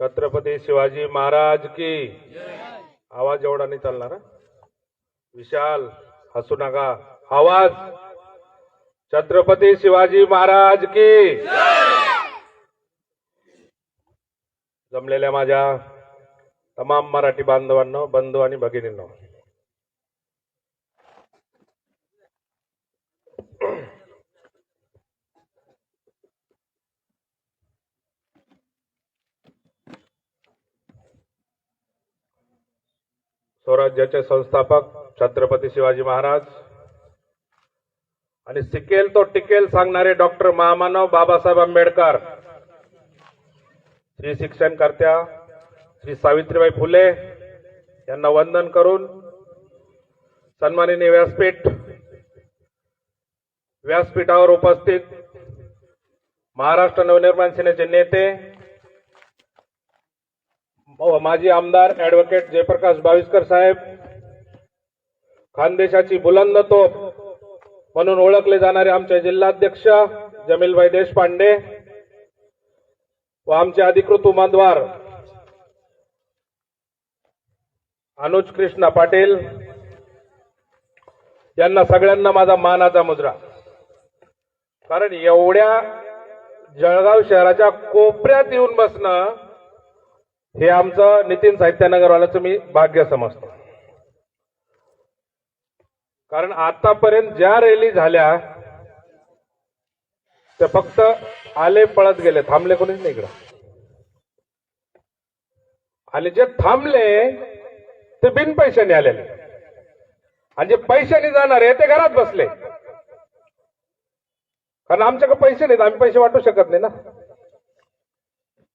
छत्रपती शिवाजी महाराज की। आवाज एवढा नाही चालणार विशाल हसू नका. आवाज! छत्रपती शिवाजी महाराज की। जमलेल्या माझ्या तमाम मराठी बांधवांनो बंधू आणि भगिनींना स्वराज्याचे संस्थापक छत्रपती शिवाजी महाराज. आणि सिकेल तो टिकेल सांगणारे डॉक्टर महामानव बाबासाहेब आंबेडकर. श्री शिक्षणकर्त्या श्री सावित्रीबाई फुले यांना वंदन करून सन्माननीय व्यासपीठ व्यासपीठावर उपस्थित महाराष्ट्र नवनिर्माण सेनेचे नेते माजी आमदार ऍडव्होकेट जयप्रकाश बाविस्कर साहेब खानदेशाची बुलंद तोप म्हणून ओळखले जाणारे आमचे जिल्हाध्यक्ष जमीलभाई देशपांडे व आमचे अधिकृत उमेदवार अनुज कृष्णा पाटील. यांना सगळ्यांना माझा मानाचा मुजरा. कारण एवढ्या जळगाव शहराच्या कोपऱ्यात येऊन बसणं हे आमचं नितीन साहित्यनगरवाल्याचं मी भाग्य समजतो. कारण आतापर्यंत ज्या रॅली झाल्या ते फक्त आले पळत गेले थांबले कोणीच नाही इकडं. आणि जे थांबले ते बिन पैशाने आलेले. आणि जे पैशाने जाणारे ते घरात बसले. कारण आमच्याकडे पैसे नाहीत आम्ही पैसे वाटू शकत नाही ना.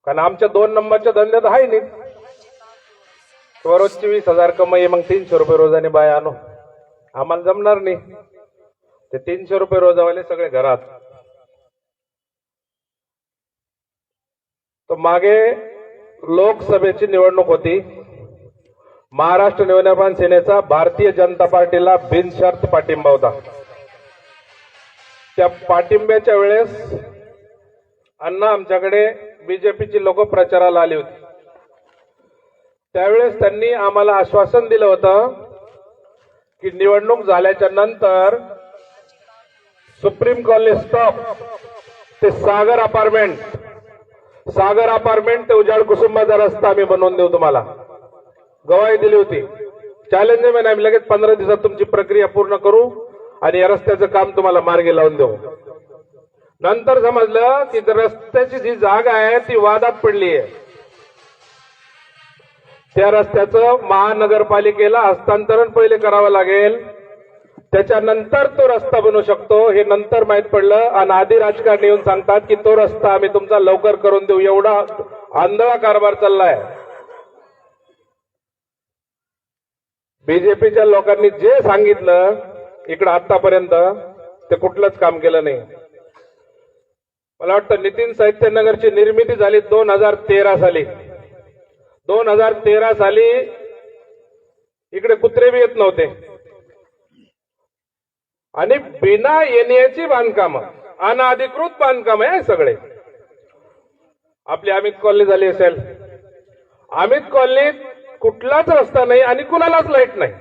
कारण आमच्या दोन नंबरच्या धंद्यात आहे नाही रोजची वीस हजार कमाई मग तीनशे रुपये रोजाने बाय आणू. आम्हाला जमणार नाही. ते तीनशे रुपये रोजावाले सगळे घरात. तर मागे लोकसभेची निवडणूक होती. महाराष्ट्र नवनिर्माण सेनेचा भारतीय जनता पार्टीला बिनशर्त पाठिंबा होता. त्या पाठिंब्याच्या वेळेस अण्णा आमच्याकडे बीजेपीची लोक प्रचाराला आली होती. त्यावेळेस त्यांनी आम्हाला आश्वासन दिलं होतं की निवडणूक झाल्याच्यानंतर सुप्रीम कॉलनी स्टॉप ते सागर अपार्टमेंट सागर अपार्टमेंट ते उजाड कुसुंबाचा रस्ता आम्ही बनवून देऊ तुम्हाला. गवाही दिली होती. चॅलेंज आहे आम्ही लगेच पंधरा दिवसात तुमची प्रक्रिया पूर्ण करू आणि या रस्त्याचं काम तुम्हाला मार्गी लावून देऊ. नंतर समजलं की रस्त्याची जी जागा आहे ती वादात पडली आहे. त्या रस्त्याचं महानगरपालिकेला हस्तांतरण पहिले करावं लागेल. त्याच्यानंतर तो रस्ता बनू शकतो हे नंतर माहीत पडलं. आणि आधी राजकारणी येऊन सांगतात की तो रस्ता आम्ही तुमचा लवकर करून देऊ. एवढा आंधळा कारभार चाललाय. बीजेपीच्या लोकांनी जे सांगितलं इकडं आतापर्यंत ते कुठलंच काम केलं नाही. मला वाटतं नितीन साहित्यनगरची निर्मिती झाली दोन हजार तेरा साली. दोन हजार तेरा साली इकडे कुत्रे बी येत नव्हते. आणि बिना येण्याची बांधकामं अनाधिकृत बांधकाम आहे सगळे. आपली अमित कॉलनी झाली असेल. अमित कॉलनीत कुठलाच रस्ता नाही आणि कुणालाच लाइट नाही.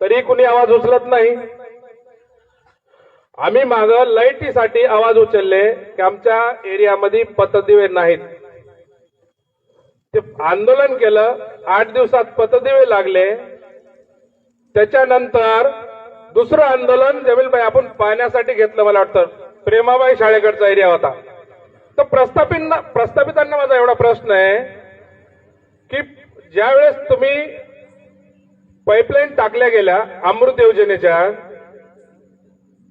तरी कुणी आवाज उचलत नाही. आम्ही माग लाईटीसाठी आवाज उचलले की आमच्या एरियामध्ये पतदिवे नाहीत. ते आंदोलन केलं आठ दिवसात पतदिवे लागले. त्याच्यानंतर दुसरं आंदोलन जमीलबाई आपण पाहण्यासाठी घेतलं मला वाटतं. प्रेमाबाई शाळेकडचा एरिया होता. तर प्रस्थापित प्रस्थापितांना माझा एवढा प्रश्न आहे की ज्यावेळेस तुम्ही पाईपलाईन टाकल्या गेल्या अमृत योजनेच्या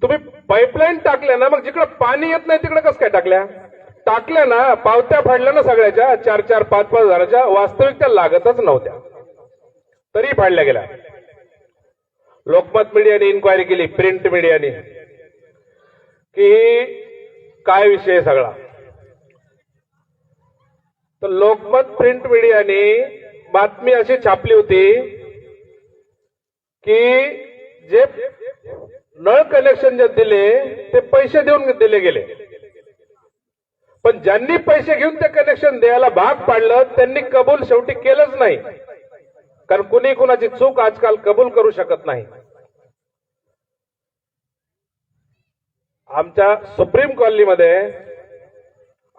तुम्ही पाईपलाईन टाकल्या ना मग जिकडे पाणी येत नाही तिकडे कसं काय टाकल्या? टाकल्या ना पावत्या फाडल्या ना सगळ्याच्या चार चार पाच पाच हजाराच्या वास्तविक त्या लागतच नव्हत्या. तरी फाडल्या गेल्या. लोकमत मीडियाने इन्क्वायरी केली प्रिंट मीडियाने. की काय विषय आहे सगळा? तर लोकमत प्रिंट मीडियाने बातमी अशी छापली होती की जे नळ कनेक्शन जे दिले ते पैसे देऊन दिले गेले. पण ज्यांनी पैसे घेऊन ते कनेक्शन द्यायला भाग पाडलं त्यांनी कबूल शेवटी केलंच नाही. कारण कुणी कुणाची चूक आजकाल कबूल करू शकत नाही. आमच्या सुप्रीम कॉलनीमध्ये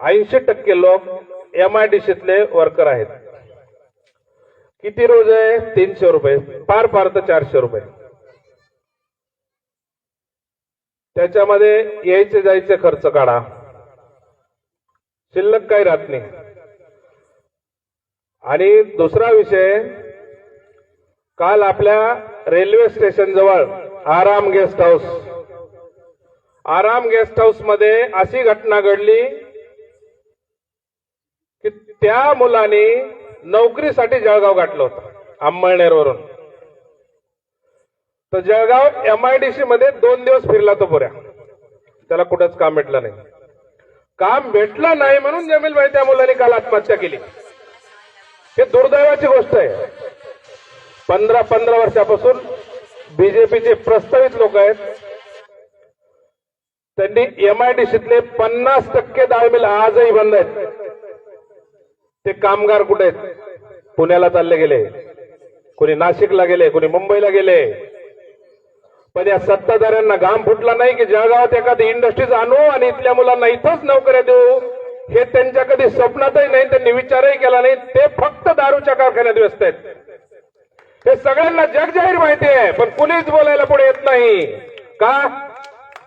ऐंशी टक्के लोक एम आय डी सीतले वर्कर आहेत. किती रोज आहे? तीनशे रुपये. पार फार तर चारशे रुपये. त्याच्यामध्ये यायचे जायचे खर्च काढा. शिल्लक काही राहत नाही. आणि दुसरा विषय काल आपल्या रेल्वे स्टेशन जवळ Aaram guest house. Aaram guest हाऊसमध्ये अशी घटना घडली की त्या मुलाने नोकरीसाठी जळगाव गाठलं होतं अंमळनेरवरून. तर जळगाव एमआयडीसी मध्ये दोन दिवस फिरला तो पुऱ्या. त्याला कुठंच काम भेटलं नाही. काम भेटलं नाही म्हणून जमीलबाई त्या मुलाने काल आत्महत्या केली. हे दुर्दैवाची गोष्ट आहे. पंधरा पंधरा वर्षापासून बीजेपीचे प्रस्तावित लोक आहेत. त्यांनी एमआयडीसीतले पन्नास टक्के दाळमिल आजही बंद आहेत. ते कामगार कुठे आहेत? पुण्याला चालले गेले. कोणी नाशिकला गेले कोणी मुंबईला गेले. पण या सत्ताधाऱ्यांना घाम फुटला नाही की जळगावात एखादी इंडस्ट्रीज आणू आणि इथल्या मुलांना इथंच नोकऱ्या देऊ? हे त्यांच्या कधी स्वप्नातही नाही त्यांनी विचारही केला नाही. ते फक्त दारूच्या कारखान्यात व्यस्त आहेत. हे सगळ्यांना जगजाहीर माहिती आहे पण कुणीच बोलायला पुढे येत नाही. का?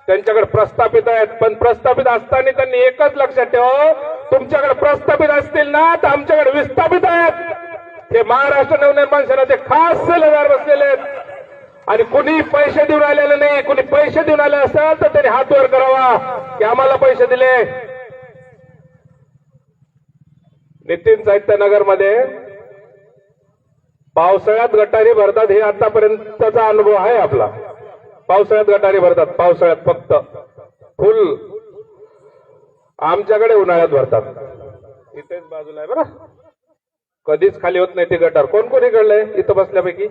त्यांच्याकडे प्रस्थापित आहेत पण प्रस्थापित असताना त्यांनी एकच लक्षात ठेवा तुमच्याकडे प्रस्थापित असतील ना तर आमच्याकडे विस्थापित आहेत. हे महाराष्ट्र नवनिर्माण सेनाचे खास सेलेदार बसलेले आहेत. आणि कुणी पैसे देऊन आलेले नाही कुणी पैसे देऊन आले असेल तर त्यांनी हात वर करावा. की आम्हाला पैसे दिले. नितीन साहित्य नगरमध्ये पावसाळ्यात गटारी भरतात हे आतापर्यंतचा अनुभव आहे आपला. पावसाळ्यात गटारी भरतात पावसाळ्यात फक्त. फुल. आमच्याकडे उन्हाळ्यात भरतात. इथेच बाजूला आहे बरं. कधीच खाली होत नाही ते गटार. कोण कोण इकडलंय इथं बसल्यापैकी.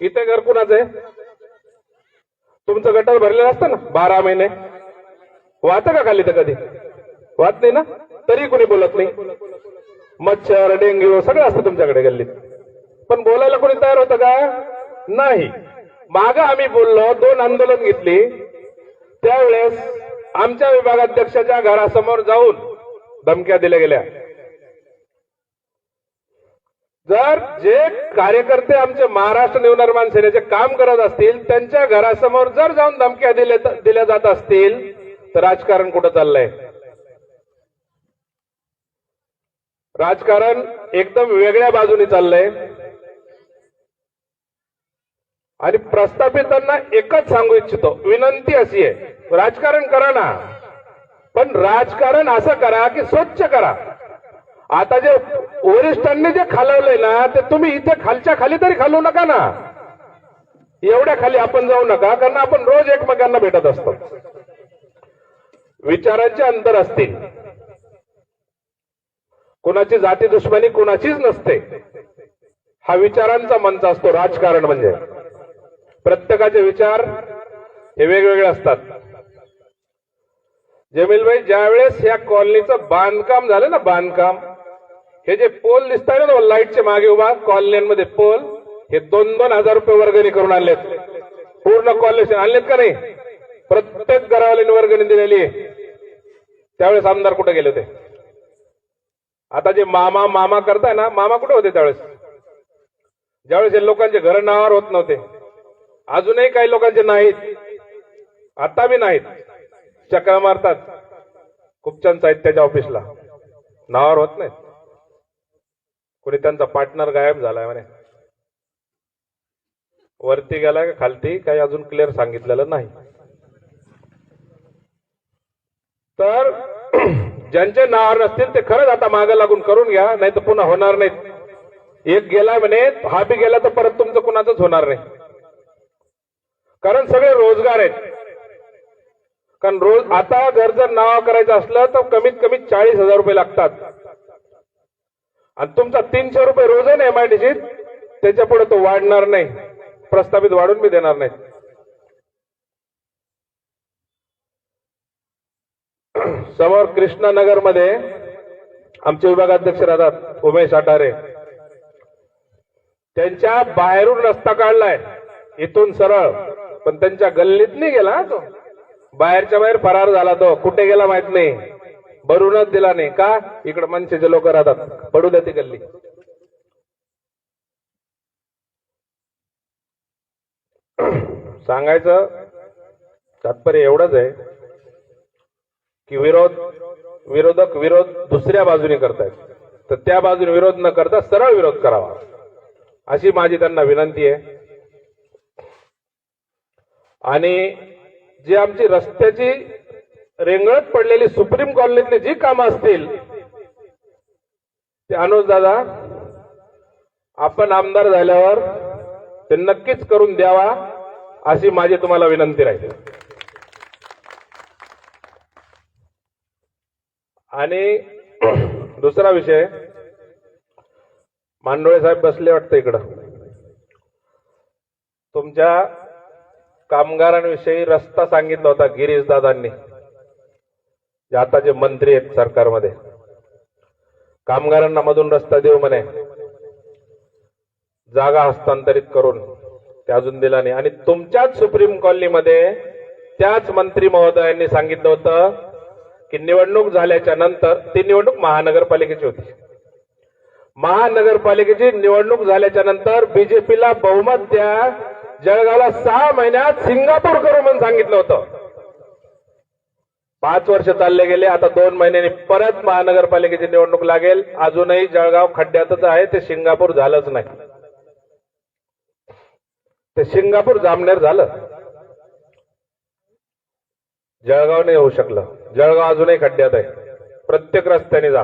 इथे घर कुणाचं आहे? तुमचं गटार भरलेलं असतं ना बारा महिने. वाहतं का खाली तर कधी? वाहत नाही ना? तरी कोणी बोलत नाही. मच्छर डेंग्यू सगळं असतं तुमच्याकडे गल्लीत. पण बोलायला कोणी तयार होतं का? नाही. माग आम्ही बोललो दोन आंदोलन घेतली. त्यावेळेस आमच्या विभागाध्यक्षाच्या घरासमोर जाऊन धमक्या दिल्या गेल्या. जर जे कार्यकर्ते आमचे महाराष्ट्र नवनिर्माण सेनेचे काम करत असतील त्यांच्या घरासमोर जर जाऊन धमक्या दिल्या दिल्या जात असतील तर राजकारण कुठं चाललंय? राजकारण एकदम वेगळ्या बाजूने चाललंय. आणि प्रस्थापितांना एकच सांगू इच्छितो विनंती अशी आहे राजकारण करा ना. पण राजकारण असं करा की स्वच्छ करा. आता जे वरिष्ठांनी जे खालवलंय ना ते तुम्ही इथे खालच्या खाली तरी खालू नका ना. एवढ्या खाली आपण जाऊ नका कारण आपण रोज एकमेकांना भेटत असतो. विचारांचे अंतर असतील. कुणाची जाती दुश्मनी कुणाचीच नसते. हा विचारांचा मंच असतो राजकारण म्हणजे. प्रत्येकाचे विचार हे वेगवेगळे असतात. जमीलभाई ज्यावेळेस या कॉलनीचं बांधकाम झालं ना बांधकाम हे जे पोल दिसत आहे ना लाईटच्या मागे उभा कॉलनीमध्ये पोल हे दोन दोन हजार रुपये वर्गणी करून आणलेत. पूर्ण कॉलनी आणलेत का नाही? प्रत्येक घरावाल्यांनी वर्गणी दिलेली आहे. त्यावेळेस आमदार कुठे गेले होते? आता जे मामा मामा करताय ना मामा कुठे होते त्यावेळेस? ज्यावेळेस हे लोकांचे घर नावावर होत नव्हते. अजूनही काही लोकांचे नाहीत. आता बी नाहीत. चक्रा मारतात. खूप छान साहित्याच्या ऑफिसला नावावर होत नाहीत. कोणी त्यांचा पार्टनर गायब झालाय म्हणे. वरती गेलाय का खालती? काही अजून क्लिअर सांगितलेलं नाही. तर ज्यांचे नावावर नसतील ते खरंच आता मागे लागून करून घ्या नाही तर पुन्हा होणार नाहीत. एक गेला म्हणे हा बी गेला तर परत तुमचं कुणाचंच होणार नाही. कारण सगळे रोजगार आहेत. कारण रोज आता घर जर नाव करायचं असलं तर कमीत कमी चाळीस हजार रुपये लागतात. आणि तुमचा तीनशे रुपये रोज आहे ना एमआयडीसीत त्याच्या पुढे तो वाढणार नाही. प्रस्तावित वाढून मी देणार नाही. समोर कृष्णानगरमध्ये आमचे विभागाध्यक्ष राहतात उमेश आटारे त्यांच्या बाहेरून रस्ता काढलाय. इथून सरळ. पण त्यांच्या गल्लीत नाही गेला तो. बाहेरच्या बाहेर फरार झाला तो. कुठे गेला माहीत नाही. भरूनच दिला नाही. का? इकडे मनसेचे लोक राहतात. पडू द्या ती गल्ली. सांगायचं तात्पर्य एवढंच आहे की विरोध विरोधक विरोध दुसऱ्या बाजूने करतायत. तर त्या बाजूने विरोध न करता सरळ विरोध करावा. अशी माझी त्यांना विनंती आहे. आणि जी आमची रस्त्याची रेंगळत पडलेली सुप्रीम कॉलनीतली जी कामं असतील ते अनुज दादा आपण आमदार झाल्यावर ते नक्कीच करून द्यावा अशी माझी तुम्हाला विनंती राहील. आणि दुसरा विषय मांडोळे साहेब बसले वाटतं इकडं. तुमच्या कामगारांविषयी रस्ता सांगितला होता गिरीश दादांनी. आता जे मंत्री आहेत सरकारमध्ये. कामगारांना मधून रस्ता देऊ म्हणे. जागा हस्तांतरित करून ते अजून दिला नाही. आणि तुमच्याच सुप्रीम कॉलनीमध्ये त्याच मंत्री महोदयांनी सांगितलं होतं की निवडणूक झाल्याच्यानंतर ती निवडणूक महानगरपालिकेची होती. महानगरपालिकेची निवडणूक झाल्याच्यानंतर बीजेपीला बहुमत द्या. जळगावला सहा महिन्यात सिंगापूर करू म्हणून सांगितलं होतं. पाच वर्ष चालले गेले आता दोन महिन्यांनी परत महानगरपालिकेची निवडणूक लागेल. अजूनही जळगाव खड्ड्यातच आहे ते सिंगापूर झालंच नाही. ते सिंगापूर जामनेर झालं. जळगाव नाही होऊ शकलं. जळगाव अजूनही खड्ड्यात आहे. प्रत्येक रस्त्याने जा.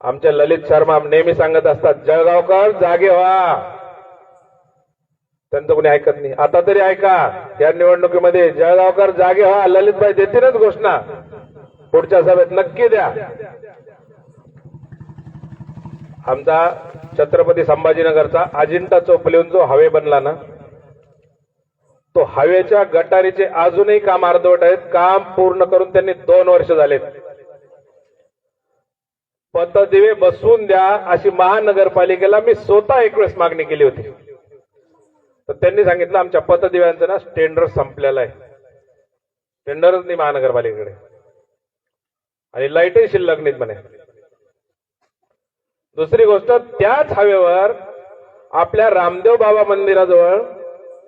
आमच्या ललित शर्मा नेहमी सांगत असतात जळगावकर जागे व्हा. त्यांचं कोणी ऐकत नाही. आता तरी ऐका या निवडणुकीमध्ये जळगावकर जागे व्हा ललितभाई देतीलच घोषणा. पुढच्या सभेत नक्की द्या. आमचा छत्रपती संभाजीनगरचा अजिंठा चौपलीहून जो हवे बनला ना तो हवेच्या गटारीचे अजूनही काम अर्धवट आहेत. काम पूर्ण करून त्यांनी दोन वर्ष झालेत. पतदिवे बसवून द्या अशी महानगरपालिकेला मी स्वतः एक वेळेस मागणी केली होती. तर त्यांनी सांगितलं आमच्या पतदिव्यांचं ना टेंडर संपलेलं आहे. टेंडरच नाही महानगरपालिकेकडे. आणि लाईटही शिल्लक नाहीत म्हणे. दुसरी गोष्ट त्याच हवेवर आपल्या रामदेव बाबा मंदिराजवळ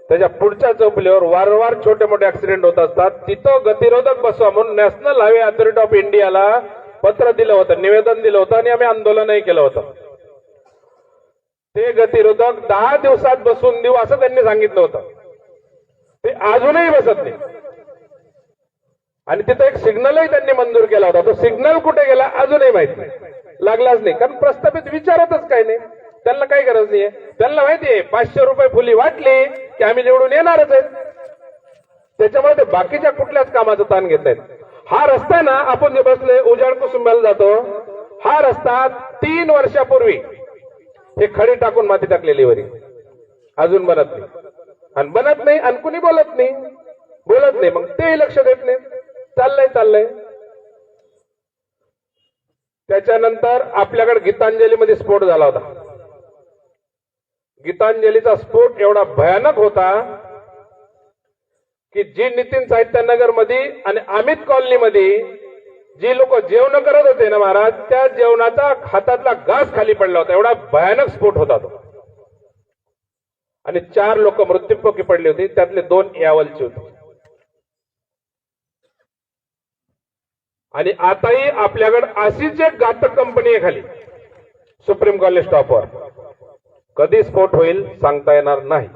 त्याच्या पुढच्या चौपलीवर वारंवार छोटे मोठे ऍक्सिडेंट होत असतात. तिथं गतिरोधक बसवा म्हणून नॅशनल हायवे अथॉरिटी ऑफ इंडियाला पत्र दिलं होतं निवेदन दिलं होतं आणि आम्ही आंदोलनही केलं होतं. ते गतिरोधक दहा दिवसात बसून देऊ असं त्यांनी सांगितलं होतं. ते अजूनही बसत नाही. आणि तिथं एक सिग्नलही त्यांनी मंजूर केला होता. तो सिग्नल कुठे गेला अजूनही माहीत नाही. लागलाच नाही. कारण प्रस्थापित विचारतच काही नाही. त्यांना काही गरज नाहीये. त्यांना माहितीये पाचशे रुपये फुली वाटली की आम्ही निवडून येणारच आहेत. त्याच्यामुळे ते बाकीच्या कुठल्याच कामाचं ताण घेत आहेत हा रस्ता ना आपण जे बसले उजाड कुसुंब्याला जातो. हा रस्ता तीन वर्षापूर्वी हे खडी टाकून माती टाकलेली वरी. अजून बनत नाही. आणि बनत नाही आणि कुणी बोलत नाही? बोलत नाही. मग तेही लक्ष देत नाही. चाललंय चाललंय. त्याच्यानंतर आपल्याकडे गीतांजलीमध्ये स्फोट झाला होता. गीतांजलीचा स्फोट एवढा भयानक होता की जी नितीन साहित्यनगरमध्ये आणि अमित कॉलनीमध्ये जी लोक जेवण करत होते ना महाराज त्या जेवणाचा हातातला घास खाली पडला होता. एवढा भयानक स्फोट होता तो. आणि चार लोक मृत्युमुखी पडली होती. त्यातले दोन यावलचे होते. आणि आताही आपल्याकडे अशीच एक घातक कंपनी आहे खाली. सुप्रीम कॉलेज स्टॉपवर कधी स्फोट होईल सांगता येणार नाही.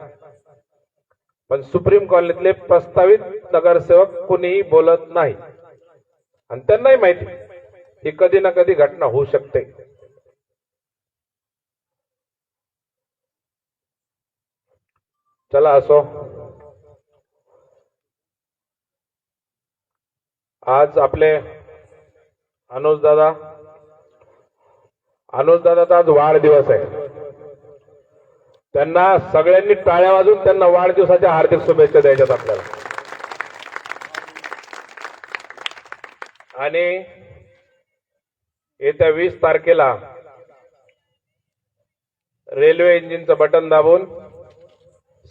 पण सुप्रीम कॉलनीतले प्रस्तावित नगरसेवक कुणीही बोलत नाही. आणि त्यांनाही माहिती ही कधी ना कधी घटना होऊ शकते. चला असो. आज आपले अनुज दादा अनुज दादाचा आज वाढदिवस आहे. त्यांना सगळ्यांनी टाळ्या वाजून त्यांना वाढदिवसाच्या हार्दिक शुभेच्छा द्यायच्यात आपल्याला. आणि येत्या वीस तारखेला रेल्वे इंजिनचं बटन दाबून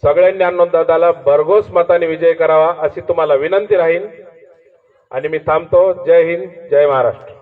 सगळ्यांनी अन्नदादाला भरघोस मताने विजय करावा अशी तुम्हाला विनंती राहील आणि मी थांबतो. जय हिंद जय महाराष्ट्र.